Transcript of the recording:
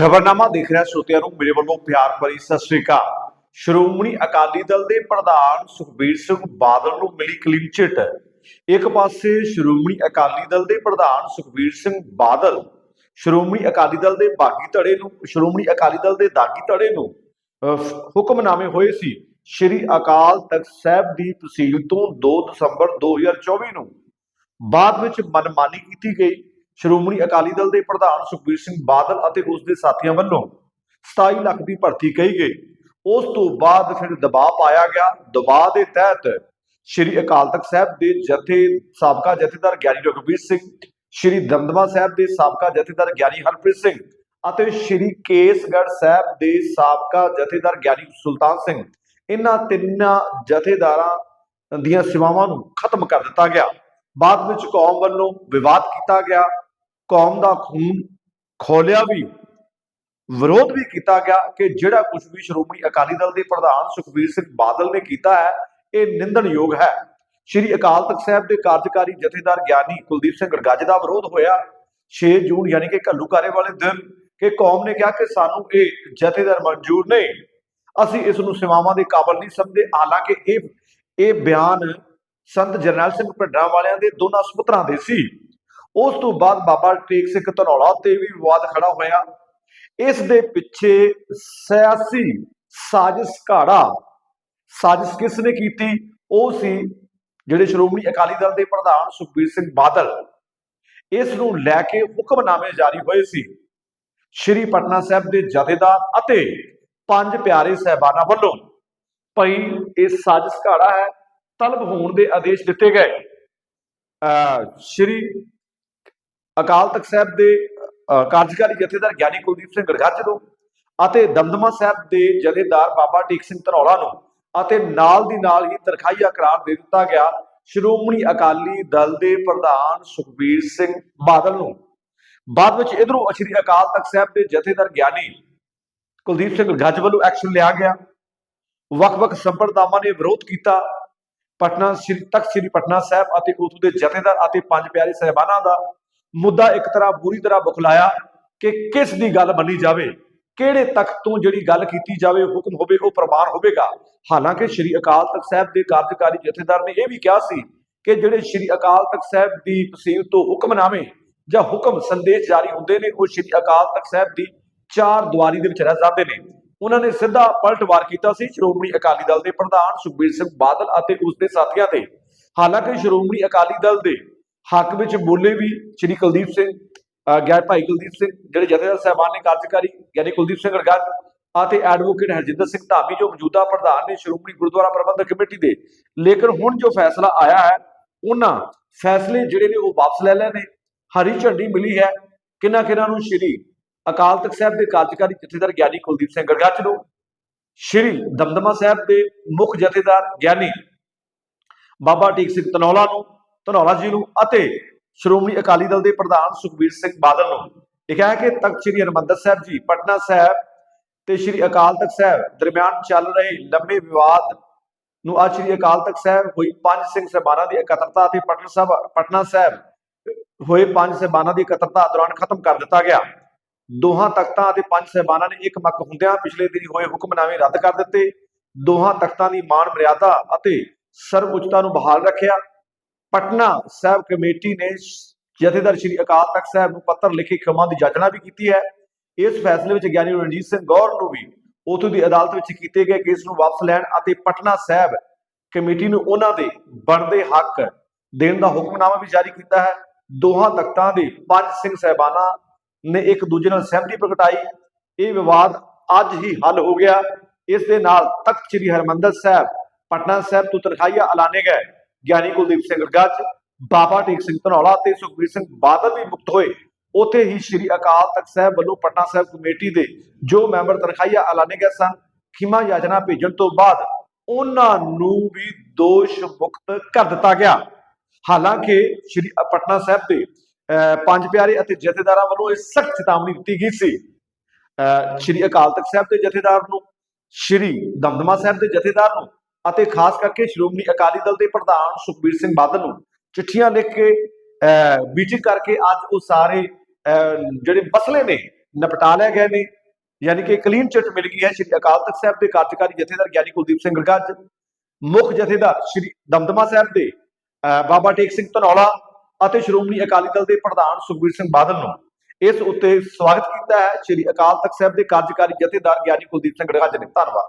ਖਬਰਨਾਮਾ ਦੇਖ ਰਿਹਾ ਸਰੋਤਿਆਂ ਨੂੰ, ਮੇਰੇ ਵੱਲੋਂ ਪਿਆਰ ਭਰੀ ਸਤਿ ਸ੍ਰੀ ਅਕਾਲ। ਸ਼੍ਰੋਮਣੀ ਅਕਾਲੀ ਦਲ ਦੇ ਪ੍ਰਧਾਨ ਸੁਖਬੀਰ ਸਿੰਘ ਬਾਦਲ ਨੂੰ ਮਿਲੀ ਕਲੀਨ ਚਿੱਟ। ਇੱਕ ਪਾਸੇ ਸ਼੍ਰੋਮਣੀ ਅਕਾਲੀ ਦਲ ਦੇ ਪ੍ਰਧਾਨ ਸੁਖਬੀਰ ਸਿੰਘ ਬਾਦਲ, ਸ਼੍ਰੋਮਣੀ ਅਕਾਲੀ ਦਲ ਦੇ ਬਾਗੀ ਧੜੇ ਨੂੰ, ਸ਼੍ਰੋਮਣੀ ਅਕਾਲੀ ਦਲ ਦੇ ਦਾਗੀ ਧੜੇ ਨੂੰ ਹੁਕਮਨਾਮੇ ਹੋਏ ਸੀ। ਸ਼੍ਰੀ ਅਕਾਲ ਤਖਤ ਸਾਹਿਬ ਦੀ ਤਹਿਸੀਲ ਤੋਂ 2 ਦਸੰਬਰ 2024 ਨੂੰ। ਬਾਅਦ ਵਿੱਚ ਮਨਮਾਨੀ ਕੀਤੀ ਗਈ। ਸ਼੍ਰੋਮਣੀ ਅਕਾਲੀ ਦਲ ਦੇ ਪ੍ਰਧਾਨ ਸੁਖਬੀਰ ਸਿੰਘ ਬਾਦਲ ਅਤੇ ਉਸ ਦੇ ਸਾਥੀਆਂ ਵੱਲੋਂ 27 ਲੱਖ ਦੀ ਭਰਤੀ ਕਹੀ ਗਈ। ਉਸ ਤੋਂ ਬਾਅਦ ਫਿਰ ਦਬਾਅ ਪਾਇਆ ਗਿਆ। ਦਬਾਅ ਦੇ ਤਹਿਤ ਸ਼੍ਰੀ ਅਕਾਲ ਤਖਤ ਸਾਹਿਬ ਦੇ ਜਥੇ ਸਾਬਕਾ ਜਥੇਦਾਰ ਗਿਆਨੀ ਰਘਬੀਰ ਸਿੰਘ, ਸ਼੍ਰੀ ਦਮਦਮਾ ਸਾਹਿਬ ਦੇ ਸਾਬਕਾ ਜਥੇਦਾਰ ਗਿਆਨੀ ਹਰਪ੍ਰੀਤ ਸਿੰਘ ਅਤੇ ਸ਼੍ਰੀ ਕੇਸਗੜ੍ਹ ਸਾਹਿਬ ਦੇ ਸਾਬਕਾ ਜਥੇਦਾਰ ਗਿਆਨੀ ਸੁਲਤਾਨ ਸਿੰਘ ਇਹਨਾਂ ਤਿੰਨਾਂ ਜਥੇਦਾਰਾਂ ਦੀਆਂ ਸੇਵਾਵਾਂ ਨੂੰ ਖਤਮ ਕਰ ਦਿੱਤਾ ਗਿਆ। ਬਾਅਦ ਵਿੱਚ ਕੌਮ ਵੱਲੋਂ ਵਿਵਾਦ ਕੀਤਾ ਗਿਆ। ਕੌਮ ਦਾ ਖੂਨ ਖੋਲਿਆ ਵੀ, ਵਿਰੋਧ ਵੀ ਕੀਤਾ ਗਿਆ ਕਿ ਜਿਹੜਾ ਕੁਝ ਵੀ ਸ਼੍ਰੋਮਣੀ ਅਕਾਲੀ ਦਲ ਦੇ ਪ੍ਰਧਾਨ ਸੁਖਬੀਰ ਸਿੰਘ ਬਾਦਲ ਨੇ ਕੀਤਾ ਹੈ, ਇਹ ਨਿੰਦਣਯੋਗ ਹੈ। ਸ਼੍ਰੀ ਅਕਾਲ ਤਖਤ ਸਾਹਿਬ ਦੇ ਕਾਰਜਕਾਰੀ ਜਥੇਦਾਰ ਗਿਆਨੀ ਕੁਲਦੀਪ ਸਿੰਘ ਗੜਗੱਜ ਦਾ ਵਿਰੋਧ ਹੋਇਆ। 6 ਜੂਨ ਯਾਨੀ ਕਿ ਘੱਲੂਕਾਰੇ ਵਾਲੇ ਦਿਨ ਕਿ ਕੌਮ ਨੇ ਕਿਹਾ ਕਿ ਸਾਨੂੰ ਇਹ ਜਥੇਦਾਰ ਮਨਜ਼ੂਰ ਨਹੀਂ। ਅਸੀਂ ਇਸ ਨੂੰ ਸੇਵਾਵਾਂ ਦੇ ਕਾਬਲ ਨਹੀਂ ਸਮਝਦੇ। ਹਾਲਾਂਕਿ ਇਹ ਇਹ ਬਿਆਨ ਸੰਤ ਜਰਨੈਲ ਸਿੰਘ ਭੱਡਰਾਂ ਵਾਲਿਆਂ ਦੇ ਦੋਨਾਂ ਸੁਪੁੱਤਰਾਂ ਦੇ ਸੀ। ਉਸ ਤੋਂ ਬਾਅਦ ਬਾਬਾ ਟੇਕ ਸਿੰਘ ਧਨੌਲਾ ਤੇ ਵੀ ਵਿਵਾਦ ਖੜਾ ਹੋਇਆ। ਇਸ ਦੇ ਪਿੱਛੇ ਸਿਆਸੀ ਸਾਜ਼ਿਸ਼ ਘਾੜਾ, ਸਾਜ਼ਿਸ਼ ਕਿਸ ਨੇ ਕੀਤੀ? ਉਹ ਸੀ ਜਿਹੜੇ ਸ਼੍ਰੋਮਣੀ ਅਕਾਲੀ ਦਲ ਦੇ ਪ੍ਰਧਾਨ ਸੁਖਬੀਰ ਸਿੰਘ ਬਾਦਲ। ਇਸ ਨੂੰ ਲੈ ਕੇ ਹੁਕਮਨਾਮੇ ਜਾਰੀ ਹੋਏ ਸੀ। ਸ਼੍ਰੀ ਪਟਨਾ ਸਾਹਿਬ ਦੇ ਜਥੇਦਾਰ ਅਤੇ ਪੰਜ ਪਿਆਰੇ ਸਹਿਬਾਨਾਂ ਵੱਲੋਂ ਭਈ ਇਹ ਸਾਜ਼ਿਸ਼ ਘਾੜਾ ਹੈ, ਤਲਬ ਹੋਣ ਦੇ ਆਦੇਸ਼ ਦਿੱਤੇ ਗਏ। ਅਹ ਸ਼੍ਰੀ ਅਕਾਲ ਤਖਤ ਸਾਹਿਬ ਦੇ ਕਾਰਜਕਾਰੀ ਜਥੇਦਾਰ ਗਿਆਨੀ ਕੁਲਦੀਪ ਸਿੰਘ ਗੜਗੱਜ ਨੂੰ ਅਤੇ ਦਮਦਮਾ ਸਾਹਿਬ ਦੇ ਜਥੇਦਾਰ ਬਾਬਾ ਟੇਕ ਸਿੰਘ ਧਨੌਲਾ ਨੂੰ ਅਤੇ ਨਾਲ ਦੀ ਨਾਲ ਹੀ ਤਰਖਾਈਆ ਕਰਾਰ ਦੇ ਦਿੱਤਾ ਗਿਆ ਸ਼੍ਰੋਮਣੀ ਅਕਾਲੀ ਦਲ ਦੇ ਪ੍ਰਧਾਨ ਸੁਖਬੀਰ ਸਿੰਘ ਬਾਦਲ ਨੂੰ। ਬਾਅਦ ਵਿੱਚ ਇਧਰੋਂ ਸ਼੍ਰੀ ਅਕਾਲ ਤਖਤ ਸਾਹਿਬ ਦੇ ਜਥੇਦਾਰ ਗਿਆਨੀ ਕੁਲਦੀਪ ਸਿੰਘ ਗੱਜ ਵੱਲੋਂ ਐਕਸ਼ਨ ਲਿਆ ਗਿਆ। ਵੱਖ-ਵੱਖ ਸੰਪਰਦਾਵਾਂ ਨੇ ਵਿਰੋਧ ਕੀਤਾ। ਪਟਨਾ ਸ਼੍ਰੀ, ਤਖਤ ਸ਼੍ਰੀ ਪਟਨਾ ਸਾਹਿਬ ਅਤੇ ਉਥੋਂ ਦੇ ਜਥੇਦਾਰ ਅਤੇ ਪੰਜ ਪਿਆਰੇ ਸਹਿਬਾਨਾਂ ਦਾ ਮੁੱਦਾ ਇੱਕ ਤਰ੍ਹਾਂ ਬੁਰੀ ਤਰ੍ਹਾਂ ਬੁਖਲਾਇਆ ਕਿ ਕਿਸ ਦੀ ਗੱਲ ਮੰਨੀ ਜਾਵੇ, ਕਿਹੜੇ ਤਖਤ ਤੋਂ ਜਿਹੜੀ ਗੱਲ ਕੀਤੀ ਜਾਵੇ, ਹੁਕਮ ਹੋਵੇ, ਉਹ ਪ੍ਰਮਾਣ ਹੋਵੇਗਾ। ਹਾਲਾਂਕਿ ਸ਼੍ਰੀ ਅਕਾਲ ਤਖਤ ਸਾਹਿਬ ਦੇ ਕਾਰਜਕਾਰੀ ਜਥੇਦਾਰ ਨੇ ਇਹ ਵੀ ਕਿਹਾ ਸੀ ਕਿ ਜਿਹੜੇ ਸ਼੍ਰੀ ਅਕਾਲ ਤਖਤ ਸਾਹਿਬ ਦੀ ਤਹਿਸੀਲ ਤੋਂ ਹੁਕਮਨਾਮੇ ਜਾਂ ਹੁਕਮ ਸੰਦੇਸ਼ ਜਾਰੀ ਹੁੰਦੇ ਨੇ, ਉਹ ਸ਼੍ਰੀ ਅਕਾਲ ਤਖਤ ਸਾਹਿਬ ਦੀ ਚਾਰ ਦੁਆਰੀ ਦੇ ਵਿੱਚ ਰਹਿ ਜਾਂਦੇ ਨੇ। ਉਹਨਾਂ ਨੇ ਸਿੱਧਾ ਪਲਟਵਾਰ ਕੀਤਾ ਸੀ ਸ਼੍ਰੋਮਣੀ ਅਕਾਲੀ ਦਲ ਦੇ ਪ੍ਰਧਾਨ ਸੁਖਬੀਰ ਸਿੰਘ ਬਾਦਲ ਅਤੇ ਉਸ ਦੇ ਸਾਥੀਆਂ ਤੇ। ਹਾਲਾਂਕਿ ਸ਼੍ਰੋਮਣੀ ਅਕਾਲੀ ਦਲ ਦੇ ਹੱਕ ਵਿੱਚ ਬੋਲੇ ਵੀ ਸ਼੍ਰੀ ਕੁਲਦੀਪ ਸਿੰਘ, ਅਹ ਭਾਈ ਕੁਲਦੀਪ ਸਿੰਘ, ਜਿਹੜੇ ਜਥੇਦਾਰ ਸਾਹਿਬਾਨ ਨੇ ਕਾਰਜਕਾਰੀ, ਯਾਨੀ ਕੁਲਦੀਪ ਸਿੰਘ ਗੜਗੱਜ ਅਤੇ ਐਡਵੋਕੇਟ ਹਰਜਿੰਦਰ ਸਿੰਘ ਧਾਮੀ ਜੋ ਮੌਜੂਦਾ ਪ੍ਰਧਾਨ ਨੇ ਸ਼੍ਰੋਮਣੀ ਗੁਰਦੁਆਰਾ ਪ੍ਰਬੰਧਕ ਕਮੇਟੀ ਦੇ, ਲੇਕਿਨ ਹੁਣ ਜੋ ਫੈਸਲਾ ਆਇਆ ਹੈ, ਉਹਨਾਂ ਫੈਸਲੇ ਜਿਹੜੇ ਨੇ ਉਹ ਵਾਪਸ ਲੈ ਲਏ ਨੇ। ਹਰੀ ਝੰਡੀ ਮਿਲੀ ਹੈ, ਕਿੰਨਾ ਕਿੰਨਾ ਨੂੰ ਸ਼੍ਰੀ ਅਕਾਲ ਤਖਤ ਸਾਹਿਬ ਦੇ ਕਾਰਜਕਾਰੀ ਜਥੇਦਾਰ ਗਿਆਨੀ ਕੁਲਦੀਪ ਸਿੰਘ ਗੜਗੱਜ ਨੂੰ, ਸ਼੍ਰੀ ਦਮਦਮਾ ਸਾਹਿਬ ਦੇ ਮੁੱਖ ਜਥੇਦਾਰ ਗਿਆਨੀ ਬਾਬਾ ਟੀਕ ਸਿੰਘ ਤਨੌਲਾ ਨੂੰ ਧਨੌਲਾ ਜੀ ਨੂੰ। ਅਤੇ ਸ਼੍ਰੋਮਣੀ ਅਕਾਲੀ ਦਲ ਦੇ ਪ੍ਰਧਾਨ ਸੁਖਬੀਰ ਸਿੰਘ ਬਾਦਲ ਨੂੰ ਲਿਖਿਆ ਹੈ ਕਿ ਤਖਤ ਸ੍ਰੀ ਹਰਿਮੰਦਰ ਸਾਹਿਬ ਜੀ, ਪਟਨਾ ਸਾਹਿਬ ਤੇ ਸ੍ਰੀ ਅਕਾਲ ਤਖਤ ਸਾਹਿਬ ਦਰਮਿਆਨ ਚੱਲ ਰਹੇ ਲੰਮੇ ਵਿਵਾਦ ਨੂੰ ਅੱਜ ਸ੍ਰੀ ਅਕਾਲ ਤਖਤ ਸਾਹਿਬ ਹੋਈ ਪੰਜ ਸਿੰਘ ਸਹਿਬਾਨਾਂ ਦੀ ਇਕੱਤਰਤਾ ਅਤੇ ਪਟਨਾ ਸਾਹਿਬ ਪਟਨਾ ਸਾਹਿਬ ਹੋਏ ਪੰਜ ਸਹਿਬਾਨਾਂ ਦੀ ਇਕੱਤਰਤਾ ਦੌਰਾਨ ਖਤਮ ਕਰ ਦਿੱਤਾ ਗਿਆ। ਦੋਹਾਂ ਤਖਤਾਂ ਅਤੇ ਪੰਜ ਸਹਿਬਾਨਾਂ ਨੇ ਇੱਕ ਮੱਕ ਹੁੰਦਿਆਂ ਪਿਛਲੇ ਦਿਨੀ ਹੋਏ ਹੁਕਮਨਾਮੇ ਰੱਦ ਕਰ ਦਿੱਤੇ। ਦੋਹਾਂ ਤਖਤਾਂ ਦੀ ਮਾਣ ਮਰਿਆਦਾ ਅਤੇ ਸਰਵਉੱਚਤਾ ਨੂੰ ਬਹਾਲ ਰੱਖਿਆ। ਪਟਨਾ ਸਾਹਿਬ ਕਮੇਟੀ ਨੇ ਜਥੇਦਾਰ ਸ਼੍ਰੀ ਅਕਾਲ ਤਖਤ ਸਾਹਿਬ ਨੂੰ ਪੱਤਰ ਲਿਖੇ ਖਿਮਾ ਦੀ ਜਾਚਨਾ ਵੀ ਕੀਤੀ ਹੈ। ਇਸ ਫੈਸਲੇ ਵਿੱਚ ਗਿਆਨੀ ਰਣਜੀਤ ਸਿੰਘ ਗੌਰ ਨੂੰ ਵੀ ਉਥੋਂ ਦੀ ਅਦਾਲਤ ਵਿੱਚ ਕੀਤੇ ਗਏ ਕੇਸ ਨੂੰ ਵਾਪਸ ਲੈਣ ਅਤੇ ਪਟਨਾ ਸਾਹਿਬ ਕਮੇਟੀ ਨੂੰ ਉਹਨਾਂ ਦੇ ਬਣਦੇ ਹੱਕ ਦੇਣ ਦਾ ਹੁਕਮਨਾਮਾ ਵੀ ਜਾਰੀ ਕੀਤਾ ਹੈ। ਦੋਹਾਂ ਤਖਤਾਂ ਦੇ ਪੰਜ ਸਿੰਘ ਸਹਿਬਾਨਾਂ ਨੇ ਇੱਕ ਦੂਜੇ ਨਾਲ ਸਹਿਮਤੀ ਪ੍ਰਗਟਾਈ। ਇਹ ਵਿਵਾਦ ਅੱਜ ਹੀ ਹੱਲ ਹੋ ਗਿਆ। ਇਸ ਦੇ ਨਾਲ ਤਖਤ ਸ੍ਰੀ ਹਰਮੰਦਰ ਸਾਹਿਬ, ਪਟਨਾ ਸਾਹਿਬ ਤੋਂ ਤਰਖਾਈਆ ਐਲਾਨੇ ਗਏ। ਗਿਆਨੀ ਕੁਲਦੀਪ ਸਿੰਘ ਗੱਜ ਬਾਬਾ ਟੇਕ ਸਿੰਘ ਧਨੌਲਾ ਤੇ ਸੁਖਬੀਰ ਸਿੰਘ ਬਾਦਲ ਵੀ ਮੁਕਤ ਹੋਏ। ਉਥੇ ਹੀ ਸ੍ਰੀ ਅਕਾਲ ਤਖਤ ਸਾਹਿਬ ਵੱਲੋਂ ਪਟਨਾ ਸਾਹਿਬ ਕਮੇਟੀ ਦੇ ਜੋ ਮੈਂਬਰ ਤਨਖਾਹੀਆ ਐਲਾਨੇ ਗਏ ਸਨ ਖਿਮਾ ਯਾਚਨਾ ਭੇਜਣ ਤੋਂ ਬਾਅਦ ਉਹਨਾਂ ਨੂੰ ਵੀ ਦੋਸ਼ ਮੁਕਤ ਕਰ ਦਿੱਤਾ ਗਿਆ। ਹਾਲਾਂਕਿ ਸ੍ਰੀ ਪਟਨਾ ਸਾਹਿਬ ਦੇ ਅਹ, ਪੰਜ ਪਿਆਰੇ ਅਤੇ ਜਥੇਦਾਰਾਂ ਵੱਲੋਂ ਇਹ ਸਖਤ ਚੇਤਾਵਨੀ ਦਿੱਤੀ ਗਈ ਸੀ। ਅਹ, ਸ੍ਰੀ ਅਕਾਲ ਤਖਤ ਸਾਹਿਬ ਦੇ ਜਥੇਦਾਰ ਨੂੰ ਸ੍ਰੀ ਦਮਦਮਾ ਸਾਹਿਬ ਦੇ ਜਥੇਦਾਰ ਨੂੰ ਅਤੇ ਖਾਸ ਕਰਕੇ ਸ਼੍ਰੋਮਣੀ ਅਕਾਲੀ ਦਲ ਦੇ ਪ੍ਰਧਾਨ ਸੁਖਬੀਰ ਸਿੰਘ ਬਾਦਲ ਨੂੰ ਚਿੱਠੀਆਂ ਲਿਖ ਕੇ ਮੀਟਿੰਗ ਕਰਕੇ ਅੱਜ ਉਹ ਸਾਰੇ ਅਹ, ਜਿਹੜੇ ਮਸਲੇ ਨੇ ਨਿਪਟਾ ਲਏ ਗਏ ਨੇ। ਯਾਨੀ ਕਿ ਕਲੀਨ ਚਿੱਟ ਮਿਲ ਗਈ ਹੈ ਸ੍ਰੀ ਅਕਾਲ ਤਖਤ ਸਾਹਿਬ ਦੇ ਕਾਰਜਕਾਰੀ ਜਥੇਦਾਰ ਗਿਆਨੀ ਕੁਲਦੀਪ ਸਿੰਘ ਗਰਗੱਜ ਮੁੱਖ ਜਥੇਦਾਰ ਸ੍ਰੀ ਦਮਦਮਾ ਸਾਹਿਬ ਦੇ ਅਹ, ਬਾਬਾ ਟੇਕ ਸਿੰਘ ਧਨੌਲਾ ਅਤੇ ਸ਼੍ਰੋਮਣੀ ਅਕਾਲੀ ਦਲ ਦੇ ਪ੍ਰਧਾਨ ਸੁਖਬੀਰ ਸਿੰਘ ਬਾਦਲ ਨੂੰ ਇਸ ਉੱਤੇ ਸਵਾਗਤ ਕੀਤਾ ਹੈ। ਸ੍ਰੀ ਅਕਾਲ ਤਖਤ ਸਾਹਿਬ ਦੇ ਕਾਰਜਕਾਰੀ ਜਥੇਦਾਰ ਗਿਆਨੀ ਕੁਲਦੀਪ ਸਿੰਘ ਗਰਗੱਜ ਨੇ। ਧੰਨਵਾਦ।